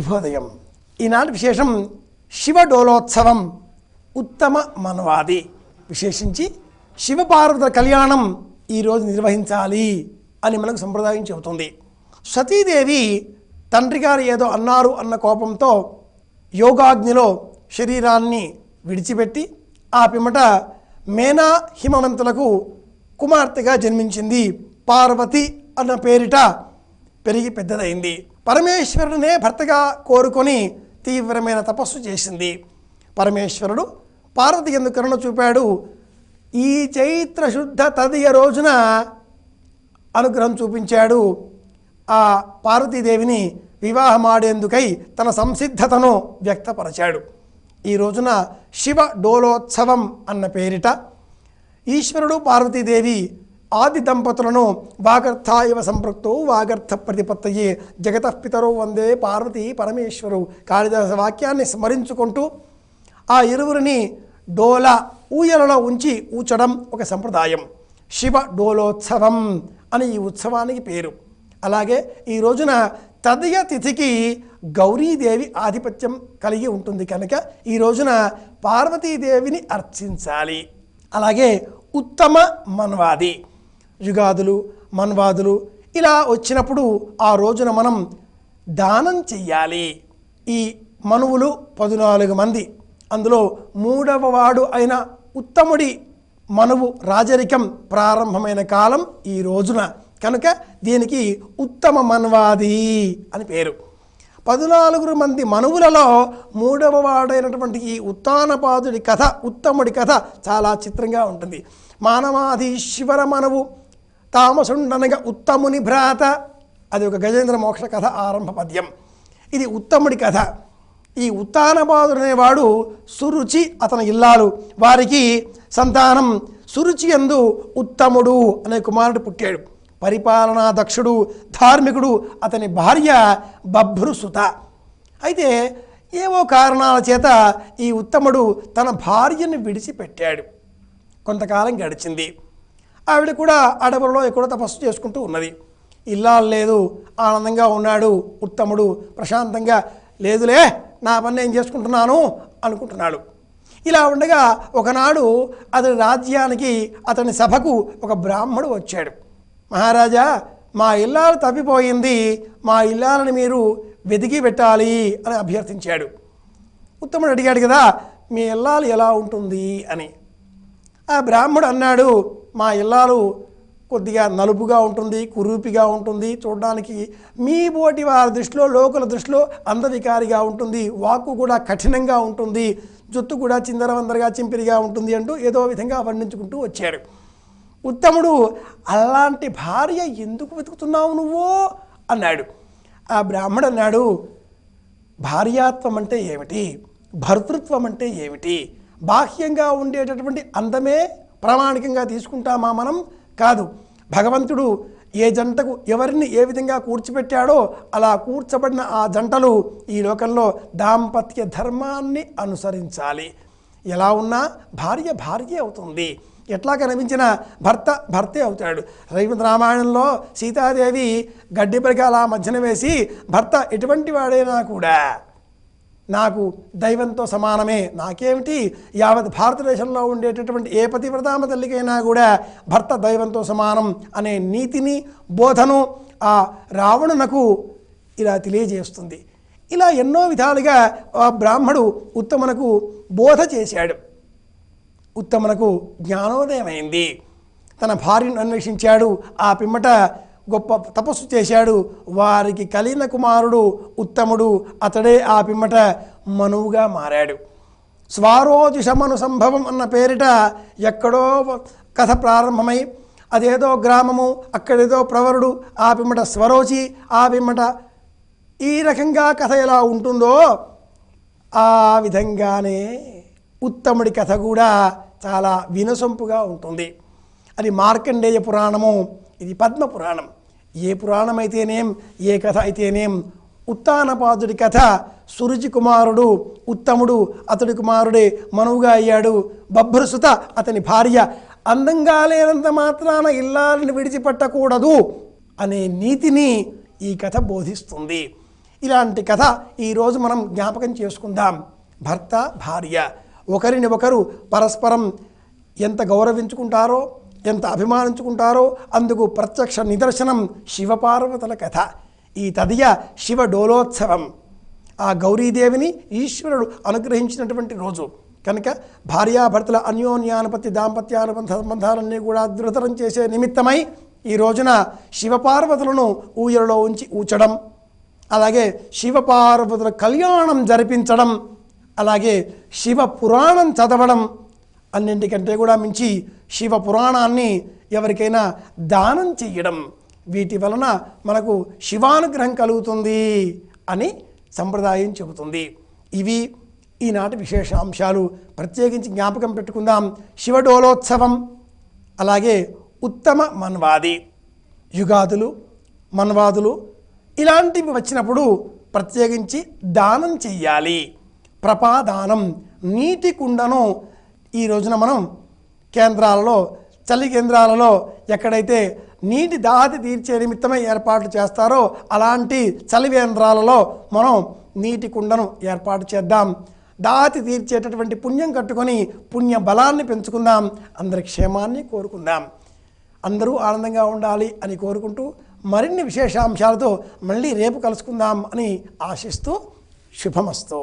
శుభోదయం. ఈనాటి విశేషం శివడోలోత్సవం ఉత్తమ మనవాది. విశేషించి శివపార్వతుల కళ్యాణం ఈరోజు నిర్వహించాలి అని మనకు సంప్రదాయం చెబుతుంది. సతీదేవి తండ్రి గారు ఏదో అన్నారు అన్న కోపంతో యోగాగ్నిలో శరీరాన్ని విడిచిపెట్టి ఆ పిమ్మట మేనా హిమవంతులకు కుమార్తెగా జన్మించింది పార్వతి అన్న పేరిట పెరిగి పెద్దదైంది. పరమేశ్వరుడినే భర్తగా కోరుకొని తీవ్రమైన తపస్సు చేసింది. పరమేశ్వరుడు పార్వతి ఎందుకు కరుణ చూపాడు. ఈ చైత్ర శుద్ధ తదియ రోజున అనుగ్రహం చూపించాడు. ఆ పార్వతీదేవిని వివాహమాడేందుకై తన సంసిద్ధతను వ్యక్తపరచాడు. ఈ రోజున శివ డోలోత్సవం అన్న పేరిట ఈశ్వరుడు పార్వతీదేవి ఆది దంపతులను వాగర్థ ఇవ సంపృక్తో వాగర్థ ప్రతిపత్తయే. పితరు వందే పార్వతీ పరమేశ్వరు. కాళిదాస వాక్యాన్ని స్మరించుకుంటూ ఆ ఇరువురిని డోల ఊయలలో ఉంచి ఊచడం ఒక సంప్రదాయం. శివ డోలోత్సవం అని ఈ ఉత్సవానికి పేరు. అలాగే ఈ రోజున తదియ తిథికి గౌరీదేవి ఆధిపత్యం కలిగి ఉంటుంది కనుక ఈ రోజున పార్వతీదేవిని అర్చించాలి. అలాగే ఉత్తమ మన్వాది. యుగాదులు మన్వాదులు ఇలా వచ్చినప్పుడు ఆ రోజున మనం దానం చెయ్యాలి. ఈ మనువులు పద్నాలుగు మంది. అందులో మూడవ వాడు అయిన ఉత్తముడి మనువు రాజరికం ప్రారంభమైన కాలం ఈ రోజున. కనుక దీనికి ఉత్తమ మన్వాది అని పేరు. పద్నాలుగు మంది మనువులలో మూడవ వాడైనటువంటి ఈ ఉత్తానపాదుడి కథ ఉత్తముడి కథ చాలా చిత్రంగా ఉంటుంది. మానవాధీశ్వర మనవు తామసుండనగా ఉత్తముని భ్రాత. అది ఒక గజేంద్ర మోక్ష కథ ఆరంభ పద్యం. ఇది ఉత్తముడి కథ. ఈ ఉత్తానబాదుడు అనేవాడు సురుచి అతని ఇల్లాలు. వారికి సంతానం సురుచి ఎందు ఉత్తముడు అనే కుమారుడు పుట్టాడు. పరిపాలనా దక్షుడు ధార్మికుడు అతని భార్య బభ్రుసుత. అయితే ఏవో కారణాల చేత ఈ ఉత్తముడు తన భార్యను విడిచిపెట్టాడు. కొంతకాలం గడిచింది. ఆవిడ కూడా అడవులలో ఎక్కడో తపస్సు చేసుకుంటూ ఉన్నది. ఇల్లాలు లేదు ఆనందంగా ఉన్నాడు ఉత్తముడు ప్రశాంతంగా లేదులే నా పని నేను చేసుకుంటున్నాను? అనుకుంటున్నాడు. ఇలా ఉండగా ఒకనాడు అతని రాజ్యానికి అతని సభకు ఒక బ్రాహ్మడు వచ్చాడు. మహారాజా మా ఇల్లాలు తప్పిపోయింది మా ఇల్లాలని మీరు వెతికి పెట్టాలి అని అభ్యర్థించాడు. ఉత్తముడు అడిగాడు కదా మీ ఇల్లాలు ఎలా ఉంటుంది? అని. ఆ బ్రాహ్మడు అన్నాడు మా ఇల్లాలు కొద్దిగా నలుపుగా ఉంటుంది కురూపిగా ఉంటుంది. చూడడానికి మీ బోటి వారి దృష్టిలో లోకల దృష్టిలో అందవికారిగా ఉంటుంది. వాక్కు కూడా కఠినంగా ఉంటుంది. జుత్తు కూడా చిందరవందరగా చింపిరిగా ఉంటుంది అంటూ ఏదో విధంగా వర్ణించుకుంటూ వచ్చాడు. ఉత్తముడు అలాంటి భార్య ఎందుకు వెతుకుతున్నావు నువ్వు? అన్నాడు. ఆ బ్రాహ్మడు అన్నాడు భార్యాత్వం అంటే ఏమిటి? భర్తృత్వం అంటే ఏమిటి? బాహ్యంగా ఉండేటటువంటి అందమే ప్రామాణికంగా తీసుకుంటామా మనం? కాదు. భగవంతుడు ఏ జంటకు ఎవరిని ఏ విధంగా కూర్చిపెట్టాడో అలా కూర్చబడిన ఆ జంటలు ఈ లోకంలో దాంపత్య ధర్మాన్ని అనుసరించాలి. ఎలా ఉన్నా భార్య భార్య అవుతుంది. ఎట్లా కనిపించిన భర్త భర్తే అవుతాడు. శ్రీమద్ రామాయణంలో సీతాదేవి గడ్డి పరికాల మధ్యన వేసి భర్త ఎటువంటి వాడైనా కూడా నాకు దైవంతో సమానమే. నాకేమిటి? యావత్ భారతదేశంలో ఉండేటటువంటి ఏ పతివ్రతామ తల్లికైనా కూడా భర్త దైవంతో సమానం అనే నీతిని బోధను ఆ రావణునకు ఇలా తెలియజేస్తుంది. ఇలా ఎన్నో విధాలుగా ఆ బ్రాహ్మడు ఉత్తమునకు బోధ చేశాడు. ఉత్తమునకు జ్ఞానోదయమైంది. తన భార్యను అన్వేషించాడు. ఆ పిమ్మట గొప్ప తపస్సు చేశాడు. వారికి కలిగిన కుమారుడు ఉత్తముడు అతడే ఆ పిమ్మట మనువుగా మారాడు. స్వారోజుషమను సంభవం అన్న పేరిట ఎక్కడో కథ ప్రారంభమై అదేదో గ్రామము అక్కడేదో ప్రవరుడు ఆ పిమ్మట స్వరోచి ఆ పిమ్మట ఈ రకంగా కథ ఎలా ఉంటుందో ఆ విధంగానే ఉత్తముడి కథ కూడా చాలా వినసొంపుగా ఉంటుంది. అది మార్కండేయ పురాణము ఇది పద్మ పురాణం ఏ పురాణం అయితేనేం ఏ కథ అయితేనేం ఉత్తానపాదుడి కథ సురుచి కుమారుడు ఉత్తముడు అతడి కుమారుడే మనువుగా అయ్యాడు. బభ్రసుత అతని భార్య అందంగా లేనంత మాత్రాన ఇల్లాలను విడిచిపెట్టకూడదు అనే నీతిని ఈ కథ బోధిస్తుంది. ఇలాంటి కథ ఈరోజు మనం జ్ఞాపకం చేసుకుందాం. భర్త భార్య. ఒకరిని ఒకరు పరస్పరం ఎంత గౌరవించుకుంటారో ఎంత అభిమానించుకుంటారో అందుకు ప్రత్యక్ష నిదర్శనం శివపార్వతుల కథ. ఈ తదియ శివ డోలోత్సవం. ఆ గౌరీదేవిని ఈశ్వరుడు అనుగ్రహించినటువంటి రోజు. కనుక భార్యాభర్తల అన్యోన్యానుపతి దాంపత్యానుబంధ సంబంధాలన్నీ కూడా దృఢతరం చేసే నిమిత్తమై ఈ రోజున శివపార్వతులను ఊయలలో ఉంచి ఊచడం అలాగే శివపార్వతుల కళ్యాణం జరిపించడం అలాగే శివ పురాణం చదవడం అన్నింటికంటే కూడా మించి శివ పురాణాన్ని ఎవరికైనా దానం చెయ్యడం వీటి వలన మనకు శివానుగ్రహం కలుగుతుంది అని సంప్రదాయం చెబుతుంది. ఇవి ఈనాటి విశేషాంశాలు. ప్రత్యేకించి జ్ఞాపకం పెట్టుకుందాం. శివడోలోత్సవం అలాగే ఉత్తమ మన్వాది యుగాదులు మన్వాదులు ఇలాంటివి వచ్చినప్పుడు ప్రత్యేకించి దానం చెయ్యాలి. ప్రపాదానం నీటి కుండను ఈ రోజున మనం కేంద్రాలలో చలి కేంద్రాలలో ఎక్కడైతే నీటి దాహతి తీర్చే నిమిత్తమై ఏర్పాటు చేస్తారో అలాంటి చలి కేంద్రాలలో మనం నీటి కుండను ఏర్పాటు చేద్దాం. దాహతి తీర్చేటటువంటి పుణ్యం కట్టుకొని పుణ్య బలాన్ని పెంచుకుందాం. అందరి క్షేమాన్ని కోరుకుందాం. అందరూ ఆనందంగా ఉండాలి అని కోరుకుంటూ మరిన్ని విశేషాంశాలతో మళ్ళీ రేపు కలుసుకుందాం అని ఆశిస్తూ శుభమస్తు.